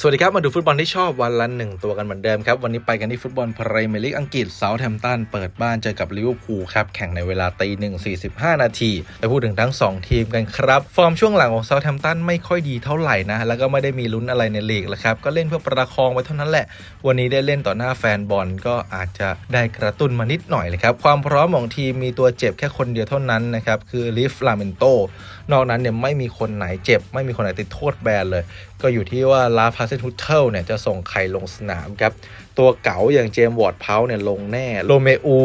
สวัสดีครับ มาดูฟุตบอลที่ชอบวันละหนึ่งตัวกันเหมือนเดิมครับ วันนี้ไปกันที่ฟุตบอลพรีเมียร์ลีกอังกฤษเซาท์แฮมป์ตันเปิดบ้านเจอกับลิเวอร์พูลครับ แข่งในเวลาตีหนึ่งสี่สิบห้านาทีไปพูดถึงทั้ง 2 ทีมกันครับ ฟอร์มช่วงหลังของเซาท์แฮมป์ตันไม่ค่อยดีเท่าไหร่นะ แล้วก็ไม่ได้มีลุ้นอะไรในลีกแล้วครับ ก็เล่นเพื่อประคองไว้เท่านั้นแหละ วันนี้ได้เล่นต่อหน้าแฟนบอลก็อาจจะได้กระตุ้นมานิดหน่อยเลยครับความพร้อมของทีมมีตัวเจ็บแค่คนเดียวเท่านั้นนะครับคือลิฟลาเมนโตนอกนั้นเนี่ยไม่มีคนไหนเจ็บ ไม่มีคนไหนติดโทษแบนเลย ก็อยู่ที่ว่าลาฟาเซนทุเทลเนี่ยจะส่งใครลงสนามครับ ตัวเก๋าอย่างเจมวอร์ดเพาเนี่ยลงแน่ โรเมอู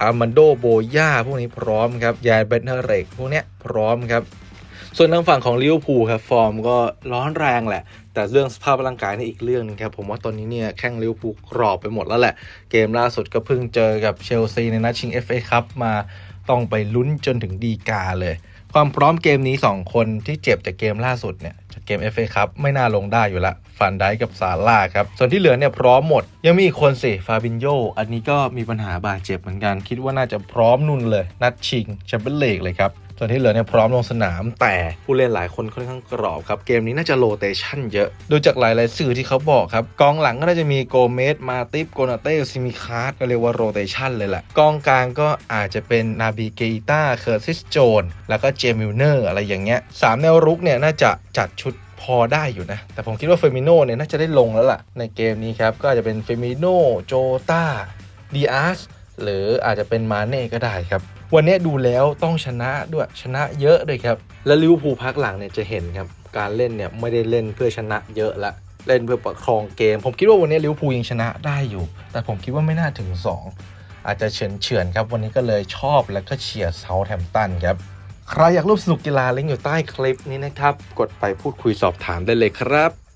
อาร์มันโดโบย่าพวกนี้พร้อมครับ ยายเบนเทเรกพวกเนี้ยพร้อมครับ ส่วนทางฝั่งของลิเวอร์พูลครับ ฟอร์มก็ร้อนแรงแหละ แต่เรื่องสภาพร่างกายนี่อีกเรื่องหนึงครับ ผมว่าตอนนี้เนี่ยแข้งลิเวอร์พูลกรอบไปหมดแล้วแหละ เกมล่าสุดก็เพิ่งเจอกับเชลซีในนัดชิง FA คัพมา ต้องไปลุ้นจนถึงดีกาเลย ความพร้อมเกมนี้ 2 คนที่เจ็บจากเกมล่าสุดเนี่ยจากเกม FA ครับไม่น่าลงได้อยู่ละฟันไดกับซาร่าครับ ส่วนที่เหลือเนี่ยพร้อมหมด ยังมีอีกคนสิฟาบินโยอันนี้ก็มีปัญหาบาดเจ็บเหมือนกัน คิดว่าน่าจะพร้อมนุ่นเลย นัดชิงแชมเปี้ยนลีกเลยครับ ส่วนที่เหลือเนี่ยพร้อมลงสนาม แต่ผู้เล่นหลายคนค่อนข้างกรอบครับ เกมนี้น่าจะโรเตชันเยอะ ดูจากหลายๆสื่อที่เขาบอกครับ กองหลังก็น่าจะมีโกเมสมาติฟโกนาเต้ซิมิคาร์ก็เรียกว่าโรเตชันเลยแหละ กองกลางก็อาจจะเป็นนาบีเกต้าเคอร์ซิสโจนแล้วก็เจมิลเนอร์อะไรอย่างเงี้ยสามแนวรุกเนี่ยน่าจะจัดชุดพอได้อยู่นะ แต่ผมคิดว่าเฟมิโน่เนี่ยน่าจะได้ลงแล้วล่ะ ในเกมนี้ครับ ก็อาจจะเป็นเฟมิโน่โจตาดีอาร์สหรืออาจจะเป็นมาเน่ก็ได้ครับ วันนี้ดูแล้วต้องชนะด้วยชนะเยอะด้วยครับ และลิเวอร์พูลพักหลังเนี่ยจะเห็นครับ การเล่นเนี่ยไม่ได้เล่นเพื่อชนะเยอะละเล่นเพื่อประคองเกม ผมคิดว่าวันนี้ลิเวอร์พูลยังชนะได้อยู่ แต่ผมคิดว่าไม่น่าถึง 2 อาจจะเฉือนเฉือนครับ วันนี้ก็เลยชอบและก็เชียร์เซาท์แฮมป์ตันครับ ใครอยากร่วมสนุกกีฬาลิงก์อยู่ใต้คลิปนี้นะครับ กดไปพูดคุยสอบถามได้เลยครับ